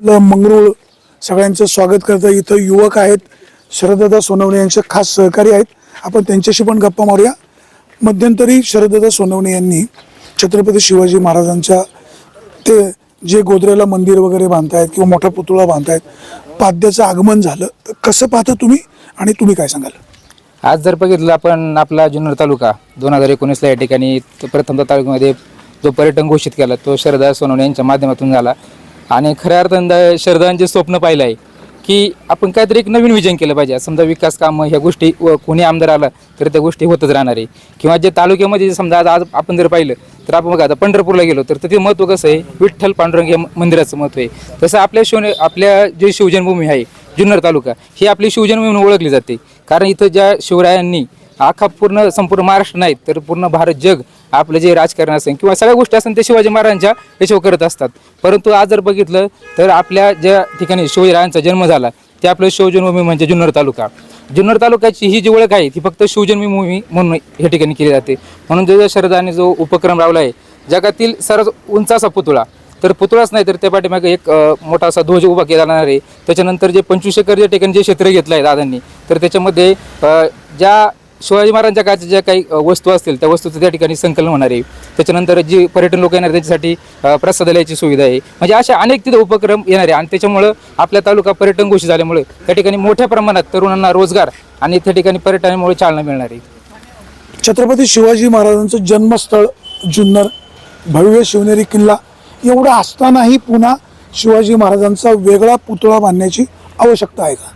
आपलं मंगरुळ सगळ्यांचं स्वागत करतं इथं युवक आहेत शरददा सोनवणे यांचे खास सहकारी आहेत. आपण त्यांच्याशी पण गप्पा मारूया. मध्यंतरी शरददा सोनवणे यांनी छत्रपती शिवाजी महाराजांच्या ते जे गोदरेला मंदिर वगैरे बांधतायत किंवा मोठा पुतळा बांधतायत पाद्याचं आगमन झालं. तर कसं पाहता तुम्ही आणि तुम्ही काय सांगाल? आज जर बघितलं आपण आपला जुन्नर तालुका दोन हजार एकोणीसला या ठिकाणी त- तालुक्यामध्ये जो पर्यटन घोषित केला तो शरदा सोनवणे यांच्या माध्यमातून झाला. आणि खऱ्या अर्थानं शरदांचे स्वप्न पाहिलं आहे की आपण काहीतरी एक नवीन विजन केलं पाहिजे. समजा विकास कामं ह्या गोष्टी व कोणी आमदार आला तर त्या गोष्टी होतच राहणार आहे. किंवा जे तालुक्यामध्ये समजा आज आज आपण जर पाहिलं तर आपण बघा आता पंढरपूरला गेलो तर तिथे महत्त्व कसं आहे? विठ्ठल पांडुरंग या मंदिराचं महत्त्व आहे. तसं आपल्या शिव आपल्या जे शिवजन्मभूमी आहे जुन्नर तालुका ही आपली शिवजन्मभूमी म्हणून ओळखली जाते. कारण इथं ज्या शिवरायांनी अख्खा पूर्ण संपूर्ण महाराष्ट्र नाहीत तर पूर्ण भारत जग आपलं जे राजकारण असेल किंवा सगळ्या गोष्टी असेल ते शिवाजी महाराजांच्या याच्यावर करत असतात. परंतु आज जर बघितलं तर आपल्या ज्या ठिकाणी शिवरायांचा जन्म झाला ते आपलं शिवजन्मभूमी म्हणजे जुन्नर तालुका. जुन्नर तालुक्याची ही जी ओळख आहे ती फक्त शिवजन्मभूमी म्हणून या ठिकाणी केली जाते. म्हणून जो शरदाने जो उपक्रम रावला आहे जगातील सर्वात उंच असा पुतळा. तर पुतळाच नाही तर त्या पाठीमागे एक मोठा असा ध्वज उभा केला जाणार आहे. त्याच्यानंतर जे पंचवीस एकर जे ठिकाणी जे क्षेत्र घेतलं आहे दादांनी तर त्याच्यामध्ये ज्या शिवाजी महाराजांच्या काळच्या ज्या काही वस्तू असतील त्या वस्तूचं त्या ठिकाणी संकलन होणार आहे. त्याच्यानंतर जी पर्यटन लोक येणार त्यांच्यासाठी प्रसादालयाची सुविधा आहे. म्हणजे अशा अनेक तिथे उपक्रम येणार आहे. आणि त्याच्यामुळं आपला तालुका पर्यटन घोषित झाल्यामुळे त्या ठिकाणी मोठ्या प्रमाणात तरुणांना रोजगार आणि त्या ठिकाणी पर्यटनामुळे चालना मिळणार आहे. छत्रपती शिवाजी महाराजांचं जन्मस्थळ जुन्नर भव्य शिवनेरी किल्ला एवढा असतानाही पुन्हा शिवाजी महाराजांचा वेगळा पुतळा बांधण्याची आवश्यकता आहे का?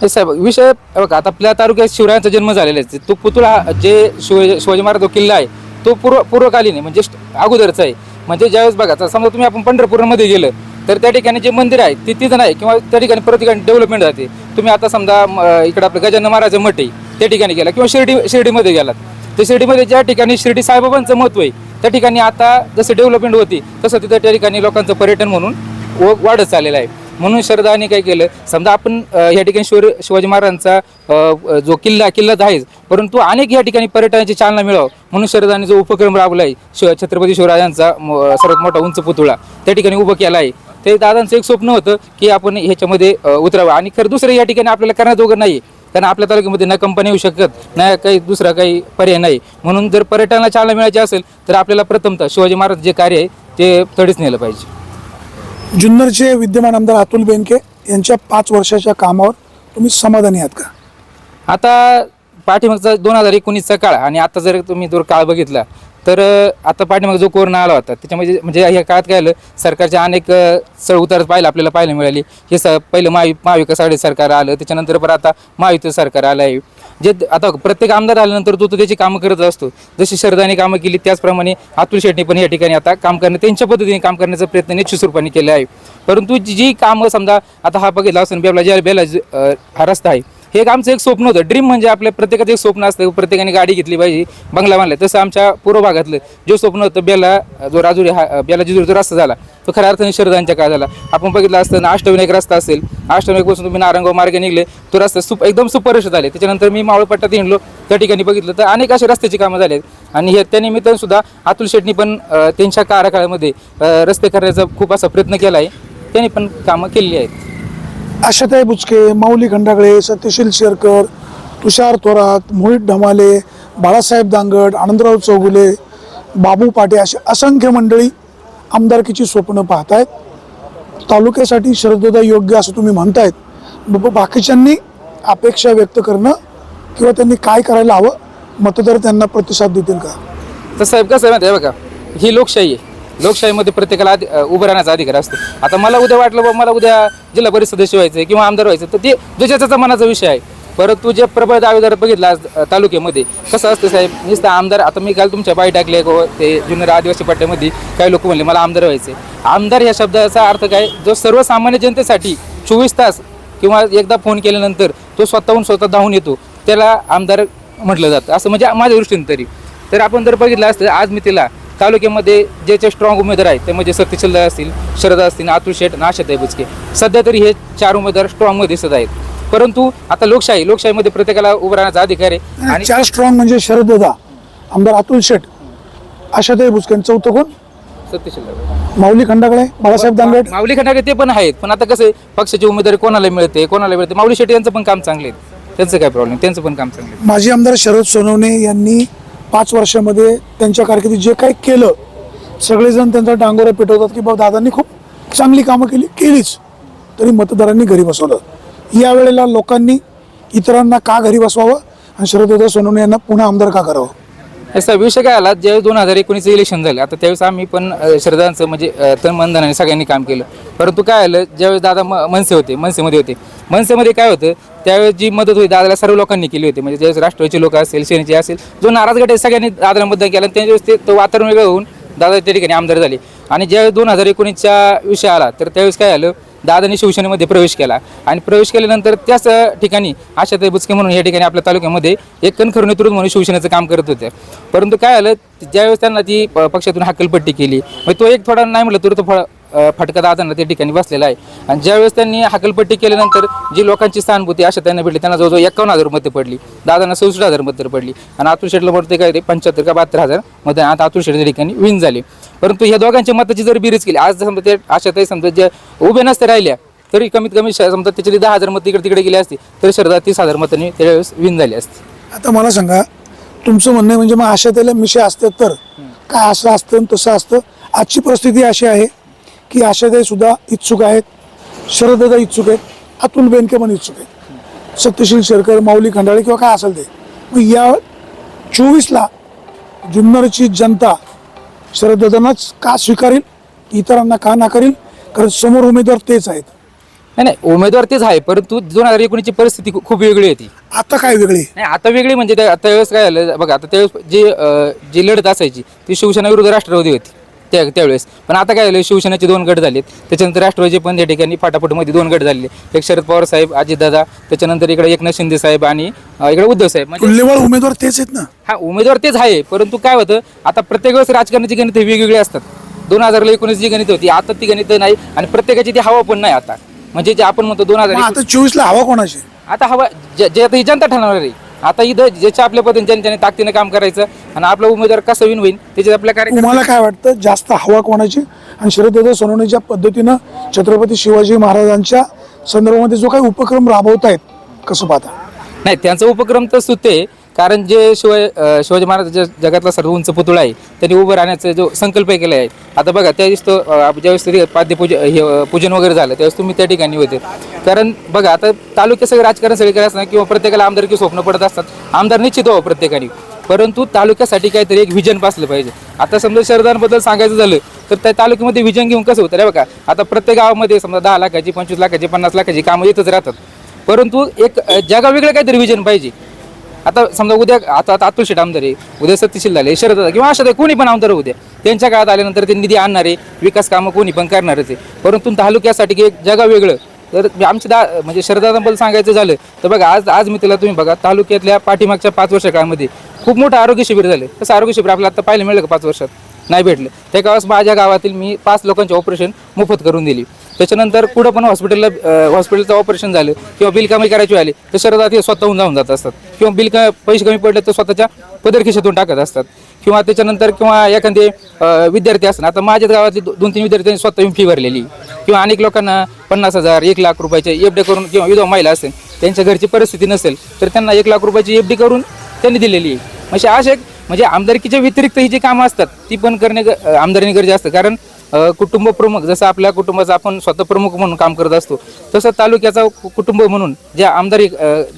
हे साहेब विषय बघा आता आपल्या तालुक्यात शिवरायांचा जन्म झालेला आहे. तो पुतळा जे शिवाजी शिवाजी महाराज जो किल्ला आहे तो पूर्व पूर्वकालीन आहे म्हणजे अगोदरचा आहे. म्हणजे ज्यावेळेस बघा आता समजा तुम्ही आपण पंढरपूरमध्ये गेलं तर त्या ठिकाणी जे मंदिर आहे ते तिथं नाही किंवा त्या ठिकाणी प्रत्येक ठिकाणी डेव्हलपमेंट जाते. तुम्ही आता समजा म, इकडं आपलं गजानन महाराज मठ आहे त्या ठिकाणी गेला किंवा शिर्डी शिर्डीमध्ये गेलात. तर शिर्डीमध्ये ज्या ठिकाणी शिर्डी साईबाबांचं महत्त्व आहे त्या ठिकाणी आता जसं डेव्हलपमेंट होती तसं तिथं त्या ठिकाणी लोकांचं पर्यटन म्हणून व- वाढत चाललेलं आहे. म्हणून शरदाने काय केलं समजा आपण या ठिकाणी शिव शिवाजी महाराजांचा जो किल्ला किल्ला आहेच परंतु अनेक या ठिकाणी पर्यटनाची चालना मिळावं म्हणून शरदाने जो उपक्रम राबवला आहे शिव छत्रपती शिवराजांचा म- सर्वात मोठा उंच पुतळा त्या ठिकाणी उभं केला आहे ते दादांचं एक स्वप्न होतं की आपण ह्याच्यामध्ये उतरावं. आणि खरं दुसरं या ठिकाणी आपल्याला करण्याजोगं नाही कारण आपल्या तालुक्यामध्ये ना कंपनी येऊ शकत ना काही दुसरा काही पर्याय नाही. म्हणून जर पर्यटनाला चालना मिळायची असेल तर आपल्याला प्रथमतः शिवाजी महाराज जे कार्य आहे ते तडीच नेलं पाहिजे. जुन्नरचे विद्यमान आमदार अतुल बेनके यांच्या पाच वर्षाच्या कामावर तुम्ही समाधानी आहात का? आता पाठीमागचा दोन हजार एकोणीसचा काळ आणि आता जर तुम्ही जर काळ बघितला तर आता पाठीमाग जो कोरोना आला होता त्याच्यामध्ये म्हणजे ह्या काळात काय आलं सरकारच्या अनेक चढउतार पाहिलं आपल्याला पाहायला मिळाली. हे स पहिलं महावि महाविकास आघाडी सरकार आलं त्याच्यानंतर परत आता महायुती सरकार आलं आहे जे आता प्रत्येक आमदार आल्यानंतर तो तो त्याची कामं करत असतो. जशी शरदाने कामं केली त्याचप्रमाणे अतुल शेट्टी पण या ठिकाणी आता काम करणे त्यांच्या पद्धतीने काम करण्याचा प्रयत्न निश्चित केला आहे. परंतु जी कामं समजा आता हा बघितला असून बेला ज्या बेला हा रस्ता आहे. हे एक आमचं एक स्वप्न होतं. ड्रीम म्हणजे आपल्या प्रत्येकाचं एक स्वप्न असतं. प्रत्येकाने गाडी घेतली पाहिजे. बंगला बांधला. तसं आमच्या पूर्व भागातलं जे स्वप्न होतं बेला जो राजुरी हा बेला जिजुरी जो रस्ता झाला तो खऱ्या अर्थाने शरदांच्या काळ झाला. आपण बघितलं असतं अष्टविनायक रस्ता असेल अष्टविनायकपासून तुम्ही नारंगाव मार्गे निघले तो रस्ता सुप एकदम सुपरिषद झाले. त्याच्यानंतर मी मावळपट्ट्यात हिंडलो त्या ठिकाणी बघितलं तर अनेक असे रस्त्याची कामं झाली आहेत. आणि हे त्यानिमित्तानं सुद्धा अतुल शेटनी पण त्यांच्या कार्यकाळामध्ये रस्ते करण्याचा खूप असा प्रयत्न केला आहे त्यांनी पण कामं केलेली आहेत. आशाताई बुचके माऊली खंडागळे सत्यशील शेरकर तुषार थोरात मोहित ढमाले बाळासाहेब दांगड आनंदराव चौगुले बाबू पाटे असे असंख्य मंडळी आमदारकीची स्वप्न पाहतायत. तालुक्यासाठी श्रद्धेदा योग्य असं तुम्ही म्हणतायत. बाकीच्यांनी अपेक्षा व्यक्त करणं किंवा त्यांनी काय करायला हवं मतदार त्यांना प्रतिसाद देतील का? तर साहेब कसं आहे माहिती आहे बघा ही लोकशाही आहे. लोकशाहीमध्ये प्रत्येकाला आधी अ, उभं राहण्याचा अधिकार असतो. आता मला उद्या वाटलं बा मला उद्या जिल्हा परिषद सदस्य व्हायचं आहे किंवा आमदार व्हायचं तर ते ज्याच्या मनाचा विषय आहे. परंतु जे प्रबळ दावेदार बघितला आज अ, तालुक्यामध्ये कसं असतं साहेब नुसतं आमदार आता मी काल तुमच्या बाई टाकले ते जुन्नर आदिवासी पट्ट्यामध्ये काही लोक म्हणले मला आमदार व्हायचे आमदार या शब्दाचा अर्थ काय? जो सर्वसामान्य जनतेसाठी चोवीस तास किंवा एकदा फोन केल्यानंतर तो स्वतःहून स्वतः धावून येतो त्याला आमदार म्हटलं जातं. असं म्हणजे माझ्या दृष्टीने तरी. तर आपण जर बघितलं असतं आज मी तिला तालुक्यामध्ये जे जे स्ट्रॉंग उमेदवार आहेत ते म्हणजे सत्यशिल्ला असतील शरदा असतील अतुल शेठ आणि आशाताई बुचके सध्या तरी हे चार उमेदवार स्ट्रॉंगमध्ये दिसत आहेत. परंतु आता लोकशाही लोकशाहीमध्ये प्रत्येकाला उभं राहण्याचा अधिकार आहे आणि चार स्ट्रॉंग म्हणजे शरददा आमदार अतुल शेठ आशाताई बुचके चौथं कोण? सत्यशील दादा माऊली खंडाकडे बाळासाहेब दांगड माऊली खंडाकडे ते पण आहेत पण आता कसं आहे, पक्षाची उमेदवारी कोणाला मिळते कोणाला मिळते? माऊली शेट्टी यांचं पण काम चांगले आहे त्यांचं काय प्रॉब्लेम त्यांचं पण काम चांगलं आहे. माजी आमदार शरद सोनवणे यांनी पाच वर्षामध्ये त्यांच्या कारकिर्दीत जे काही केलं सगळेजण त्यांचा डांगोरा पेटवतात की बाबा दादांनी खूप चांगली कामं केली केलीच. तरी मतदारांनी घरी बसवलं. यावेळेला लोकांनी इतरांना का घरी बसवावं आणि शरददादा सोनवणे यांना पुन्हा आमदार का करावं? असा विषय काय आला? ज्यावेळेस दोन हजार एकोणीसचं इलेक्शन झालं आता त्यावेळेस आम्ही पण श्रद्धांचं म्हणजे तन मनधनाने सगळ्यांनी काम केलं. परंतु काय आलं? ज्यावेळेस दादा म- मनसे होते मनसेमध्ये होते. मनसेमध्ये काय होतं? त्यावेळेस जी मदत होती दादाला सर्व लोकांनी केली होती. म्हणजे ज्यावेळेस राष्ट्रवादीचे लोक असेल सेनेचे असेल जो नाराज गट आहे सगळ्यांनी दादाला मतदान केलं. आणि त्यावेळेस ते तो वातावरण वेगळं होऊन दादा त्या ठिकाणी आमदार झाले. आणि ज्यावेळेस दोन हजार एकोणीसचा विषय आला तर त्यावेळेस काय आलं दादांनी शिवसेनेमध्ये प्रवेश केला. आणि प्रवेश केल्यानंतर त्याच ठिकाणी आशाताई बुचके म्हणून या ठिकाणी आपल्या तालुक्यामध्ये एक कणखर नेतृत्व म्हणून शिवसेनेचं काम करत होते. परंतु काय आलं ज्यावेळेस त्यांना ती प- पक्षातून हकलपट्टी केली. मग तो एक थोडा नाही म्हटलं तर तो फटका दादांना त्या ठिकाणी बसलेला आहे. आणि ज्यावेळेस त्यांनी हकलपट्टी केल्यानंतर जी लोकांची सहानुभूती अशा त्यांना भेटली. त्यांना जवळजवळ एकावन्न हजार मतं पडली. दादांना चौसष्ट हजार मतं पडली. आणि अतुल शेटला म्हणते काय ते पंच्याहत्तर का बहात्तर हजार मतं आता अतुल शेट त्या ठिकाणी विन झाले. परंतु ह्या दोघांच्या मताची जर बेरीज केली आज समजा ते अशा काही समजा ज्या उभे नसते राहिल्या तरी कमीत कमी समजा त्याच्यातली दहा हजार मतं इकडे तिकडे गेली असती तर शरदा तीस हजार मतांनी त्यावेळेस विन झाली असती. आता मला सांगा तुमचं म्हणणं म्हणजे मग आशा त्याला मिशे असतात तर? काय असं असतं तसं असतं? आजची परिस्थिती अशी आहे की आशाताई सुद्धा इच्छुक आहेत शरददा इच्छुक आहेत अतुल बेनके पण इच्छुक आहेत. सत्यशील शेरकर माऊली खंडाळे किंवा काय असेल ते. मग या चोवीसला जुन्नरची जनता शरददादांनाच का स्वीकारेल इतरांना का नाकारेल? कारण समोर उमेदवार तेच आहेत. नाही नाही उमेदवार तेच आहे परंतु दोन हजार एकोणीसची परिस्थिती खूप- वेगळी होती आता काय वेगळे? नाही आता वेगळी म्हणजे त्या- आता वेळेस काय झालं बघा आता त्यावेळेस जी जी लढत असायची ती शिवसेना विरुद्ध राष्ट्रवादी होती. त्या त्यावेळेस. पण आता काय झालं शिवसेनेचे दोन गट झालेत. त्याच्यानंतर राष्ट्रवादी पण त्या ठिकाणी फाटाफटमध्ये दोन गट झाले एक शरद पवार साहेब अजितदादा त्याच्यानंतर इकडे एकनाथ शिंदे साहेब आणि इकडे उद्धव साहेब. म्हणजे तुल्यबळ उमेदवार तेच आहेत ना? हा उमेदवार तेच आहे परंतु काय होतं आता प्रत्येक वेळेस राजकारणाची गणित वेगवेगळी असतात. दोन हजारला एकोणीस जी गणित होती आता ती गणित नाही आणि प्रत्येकाची ती हवा पण नाही आता. म्हणजे जे आपण म्हणतो दोन हजार आता चोवीसला हवा कोणाची? आता हवा जे आता ही जनता ठरवणार आहे. आता इथं ज्याच्या आपल्या पद्धतीने जनतेने ताकदीने काम करायचं आणि आपला उमेदवार कसं विन होईल त्याच्यात आपल्या तुम्हाला काय वाटतं? जास्त हवा कोणाची? आणि शरददादा सोनवणे ज्या पद्धतीनं छत्रपती शिवाजी महाराजांच्या संदर्भामध्ये जो काही उपक्रम राबवत आहेत कसं पाहता? नाही त्यांचा उपक्रम तर सुते कारण जे शिवाय शिवाजी महाराजांच्या जगातला सर्व उंच पुतळा आहे त्यांनी उभं राहण्याचा जो संकल्प केला आहे. आता बघा त्यावेळेस तो ज्यावेळेस तरी पाद्यपूजन हे पूजन वगैरे झालं त्यावेळेस तुम्ही त्या ठिकाणी होते. कारण बघा आता तालुक्यात सगळं राजकारण सगळीकडे असणार किंवा प्रत्येकाला आमदारकी स्वप्न पडत असतात. आमदार निश्चित व्हावं प्रत्येकाने. परंतु तालुक्यासाठी काहीतरी एक व्हिजन पासलं पाहिजे. आता समजा शरदांबद्दल सांगायचं झालं तर त्या तालुक्यामध्ये व्हिजन घेऊन कसं होतं? रे बघा आता प्रत्येक गावामध्ये समजा दहा लाखाची पंचवीस लाखाची पन्नास लाखाची कामं येतच राहतात. परंतु एक अ, जगा वेगळं काहीतरी विजन पाहिजे. आता समजा उद्या आता आता अतुल शेठ आमदार आहे उद्या सत्यशील झाले शरद दादा किंवा अशा कोणी पण आमदार उद्या त्यांच्या काळात आल्यानंतर ते निधी आणणारे विकास कामं कोणी पण करणारच आहे. परंतु तालुक्यासाठी एक जगा वेगळं. तर आमच्या दा म्हणजे शरदादाबद्दल सांगायचं झालं तर बघा आज आज मी त्याला तुम्ही बघा तालुक्यातल्या पाठीमागच्या पाच वर्षा काळामध्ये खूप मोठं आरोग्य शिबिर झालं. तसं आरोग्य शिबिर आपल्याला आता पाहायला मिळलं का पाच वर्षात? नाही भेटलं. त्या काळास माझ्या गावातील मी पाच लोकांचे ऑपरेशन मोफत करून दिली. त्याच्यानंतर कुठं पण हॉस्पिटलला हॉस्पिटलचं ऑपरेशन झालं किंवा बिल कमी करायची आली तर शरदात हे स्वतःहून जाऊन जात असतात. किंवा बिल क पैसे कमी पडले तर स्वतःच्या पदरखिशातून टाकत असतात. किंवा त्याच्यानंतर किंवा एखादे विद्यार्थी असतात. आता माझ्याच गावातले दोन तीन विद्यार्थ्यांनी स्वतः येऊन फी भरलेली. किंवा अनेक लोकांना पन्नास हजार एक लाख रुपयाचे एफ डी करून किंवा विधवा महिला असेल त्यांच्या घरची परिस्थिती नसेल तर त्यांना एक लाख रुपयाची एफ डी करून त्यांनी दिलेली आहे. म्हणजे असे एक म्हणजे आमदारकीच्या व्यतिरिक्त ही जी कामं असतात ती पण करणे ग- आमदारीने गरजे असतं कारण कुटुंब प्रमुख जसं आपल्या कुटुंबाचं आपण स्वतः प्रमुख म्हणून काम करत असतो तसं तालुक्याचा कुटुंब म्हणून जे आमदारी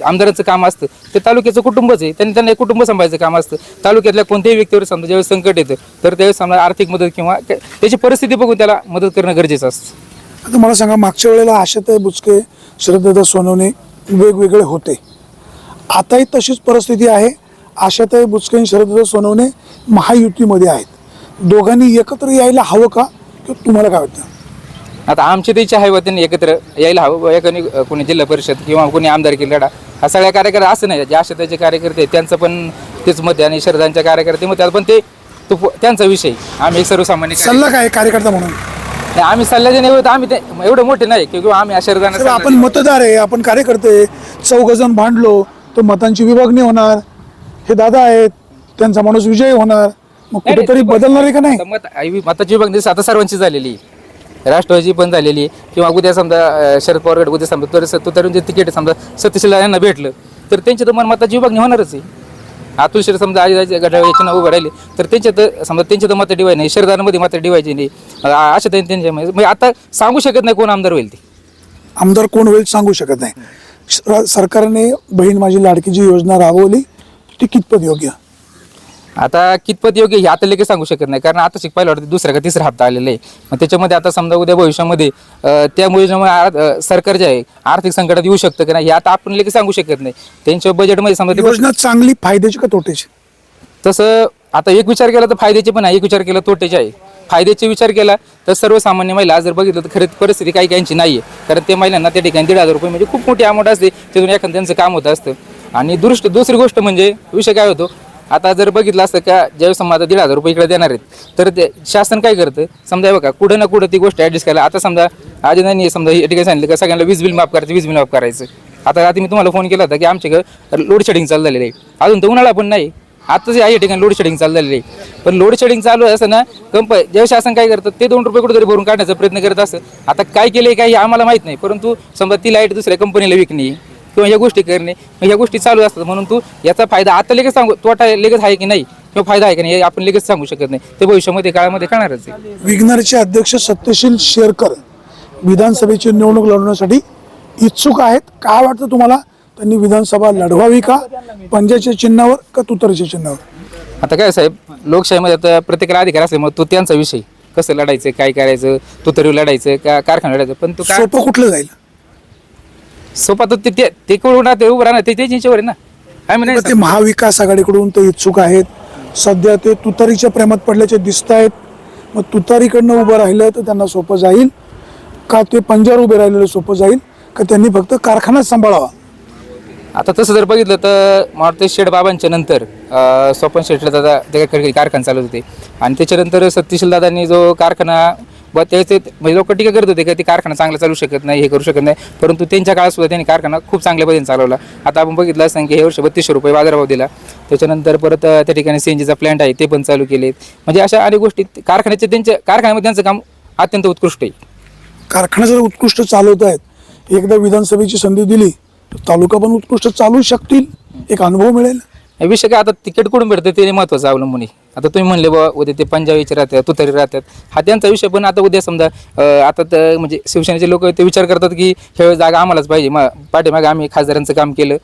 आमदारांचं काम असतं ते तालुक्याचं कुटुंबच आहे. त्यांनी त्यांना एक कुटुंब सांभाळायचं काम असतं. तालुक्यातल्या कोणत्याही व्यक्तीवर समजा ज्यावेळेस संकट येतं तर त्यावेळेस समजा आर्थिक मदत किंवा त्याची परिस्थिती बघून त्याला मदत करणं गरजेचं असतं. आता मला सांगा मागच्या वेळेला आशाताई बुचके श्रद्धादा सोनवणे वेगवेगळे होते. आताही तशीच परिस्थिती आहे. आशाताई बुचके आणि शरद सोनवणे महायुतीमध्ये आहेत. दोघांनी एकत्र यायला हवं का? किंवा तुम्हाला काय वाटतं? आता आमची तर इच्छा आहे बा त्यांनी एकत्र यायला हवं. एकाने कोणी जिल्हा परिषद किंवा कोणी आमदारकी लढा हा सगळ्या कार्यकर्ते असं नाही. जे आशाताचे कार्यकर्ते आहेत, त्यांचं पण तेच मत आहे आणि शरदांच्या कार्यकर्ते मत आहे. पण ते तो प- त्यांचा विषय. आम्ही एक सर्वसामान्य. सल्ला काय आहे कार्यकर्ता म्हणून? नाही, आम्ही सल्ला देणे एवढं आम्ही ते एवढं मोठे नाही. की किंवा आम्ही शरदांना साहेब, आपण मतदार आहे आपण कार्यकर्ते चौघजण भांडलो तर मतांची विभागणी होणार. हे दादा आहेत त्यांचा माणूस विजयी होणार. मग कुठेतरी बदलणार आहे का नाही? आता मत आई- मताची विभागणी आता सर्वांची झालेली. आहे. राष्ट्रवादी पण झालेली. आहे. किंवा उद्या समजा अं, शरद पवार गट उद्या समजा तर तुतारून जे तिकीट समजा सत्यशील यांना भेटलं तर त्यांच्या तर मन मताची विभागणी होणारच आहे. अतुल शेर समजा आजी गटावर याचे नाव उभं राहिले तर त्यांच्या तर समजा त्यांच्या तर मतं डिवाय नाही शरदांमध्ये मतं डिवायची नाही. अं, अशा त्यांच्या त्यांच्यामध्ये म्हणजे आता सांगू शकत नाही कोण आमदार होईल ते. आमदार कोण होईल सांगू शकत नाही. स- सरकारने बहीण माझी लाडकी जी योजना राबवली ती कितपत योग्य? आता कितपत योग्य हे आता लगेच सांगू शकत नाही कारण आता शिकवायला वाटतं दुसरा का तिसरा हप्ता आलेला आहे. मग त्याच्यामध्ये आता समजा उद्या भविष्यामध्ये त्या योजनेमुळे सरकार जे आहे आर्थिक संकटात येऊ शकतं की नाही हे आता आपण लगेच सांगू शकत नाही. त्यांच्या बजेटमध्ये समजा ते योजना चांगली फायद्याची का तोट्याची? तसं आता एक विचार केला तर फायद्याचे पण आहे एक विचार केला तोट्याचे आहे. फायद्याचे विचार केला तर सर्वसामान्य महिला जर बघितलं तर खरी परिस्थिती काही काहींची नाही आहे कारण ते महिलांना त्या ठिकाणी दीड हजार रुपये म्हणजे खूप मोठी अमाऊंट असते तिथून एखादं त्यांचं काम होत असतं. आणि दुरुष्ट दुसरी गोष्ट म्हणजे विषय काय होतो आता जर बघितलं असतं का ज्यावेळेस समजा दीड हजार रुपये इकडे देणार आहेत तर ते शासन काय करतं? समजा बघा कुठं ना कुठं ती गोष्ट ॲडजस्ट करायला आता समजा आज नाही समजा या ठिकाणी सांगितलं का सगळ्यांना वीज बिल माफ करायचं वीज बिल माफ करायचं. आता आधी मी तुम्हाला फोन केला होता की आमच्याकडे लोड शेडिंग चालू झालेलं आहे. अजून तर उन्हाळा पण नाही. आताच या ठिकाणी लोड शेडिंग चालू झालेली आहे. पण लोड शेडिंग चालू आहे असं ना कंप जेव्हा शासन काय करतं ते दोन रुपये कुठेतरी भरून काढण्याचा प्रयत्न करत असतं. आता काय केलं आहे काय हे आम्हाला माहीत नाही परंतु समजा ती लाइट दुसऱ्या कंपनीला विकणे किंवा या गोष्टी करणे ह्या गोष्टी चालू असतात. म्हणून तू याचा फायदा आता लगेच सांगू तोटा लगेच आहे की नाही? किंवा फायदा आहे की नाही? हे आपण लगेच सांगू शकत नाही. ते भविष्यामध्ये काळामध्ये कळणारच आहे. विघ्नरचे अध्यक्ष सत्यशील शेरकर विधानसभेची निवडणूक लढवण्यासाठी इच्छुक आहेत. काय वाटतं तुम्हाला? त्यांनी विधानसभा लढवावी का? पंजाच्या चिन्हावर का तुतरच्या चिन्हावर? आता काय साहेब लोकशाहीमध्ये आता प्रत्येकाला अधिकार असल्यामुळे तो त्यांचा विषय. कसं लढायचं काय करायचं तू तरी लढायचं का कारखाना लढायचं? पण तू कुठलं जाईल? सोपा तर ते- ते ते राहते उभं राहणार ते त्याच्या हिच्यावर आहे ना. आम्ही नाही ते महाविकास आघाडीकडून ते इच्छुक आहेत. सध्या ते तुतारीच्या प्रेमात पडल्याचे दिसत आहेत. मग तुतारीकडनं उभं राहिलं तर त्यांना सोपं जाईल. का ते पंजावर उभे राहिलेलं सोपं जाईल? का त्यांनी फक्त कारखानाच सांभाळावा? आता तसं जर बघितलं तर वाटतं शेड बाबांच्या नंतर अं, स्वपन शेटला दादा त्याकडे कारखाना चालवत होते. आणि त्याच्यानंतर सत्यशील दादांनी जो कारखाना व त्याचे म्हणजे लोक टीका करत होते की ते कारखाना चांगला चालू शकत नाही हे करू शकत नाही. परंतु त्यांच्या काळात सुद्धा त्यांनी कारखाना खूप चांगल्या पद्धतीने चालवला. आता आपण बघितलं असं की हे वर्ष बत्तीसशे रुपये बाजारभाव दिला. त्याच्यानंतर परत त्या ठिकाणी सीएनजीचा प्लॅन्ट आहे ते पण चालू केलेत. म्हणजे अशा अनेक गोष्टी कारखान्याचे त्यांच्या कारखान्यामध्ये त्यांचं काम अत्यंत उत्कृष्ट आहे. कारखाना जर उत्कृष्ट चालवत आहेत एकदा विधानसभेची संधी दिली तर तालुका पण उत्कृष्ट चालू शकतील एक अनुभव मिळेल. विषय काय आता तिकीट कुठून भेटतं? ते महत्वाचं अवलंबून आहे. आता तुम्ही म्हणले बा उद्या ते पंजाबीचे राहतात तुतारी राहतात. हा त्यांचा विषय पण आता उद्या समजा आता तर म्हणजे शिवसेनेचे लोक ते विचार करतात की हे जागा आम्हालाच पाहिजे. मग पाठीमागे आम्ही खासदारांचं काम केलं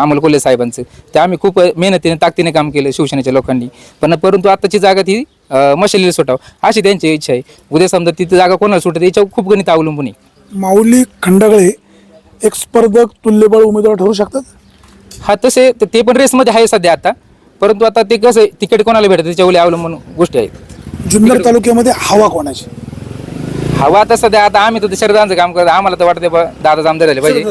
अमोल कोल्हे साहेबांचं. ते आम्ही खूप मेहनतीने ताकदीने काम केलं शिवसेनेच्या लोकांनी. पण परंतु आताची जागा ती अं, मशालीला सुटाव. अशी त्यांची इच्छा आहे. उद्या समजा तिथे जागा कोणाला सुटत याच्यावर खूप गणित अवलंबून आहे. माऊली खंडगळे एक स्पर्धक तुल्यबळ उमेदवार ठरू शकतात? हा तसे ते- ते पण रेसमध्ये आहे सध्या आता. परंतु आता ते कसं आहे, तिकीट कोणाला भेटतं त्याच्यावर अवलंबून गोष्टी आहेत. जुन्नर तालुक्यामध्ये हवा कोणाची? हवा आता सध्या आता आम्ही तर शरदांचं काम करतो आम्हाला तर वाटतं बा दादा आमदार झाले पाहिजे.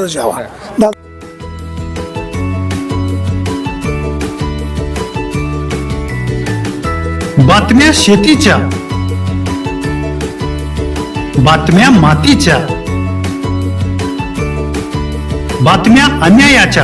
बातम्या शेतीच्या. बातम्या मातीच्या. बातम्या अन्यायाच्या.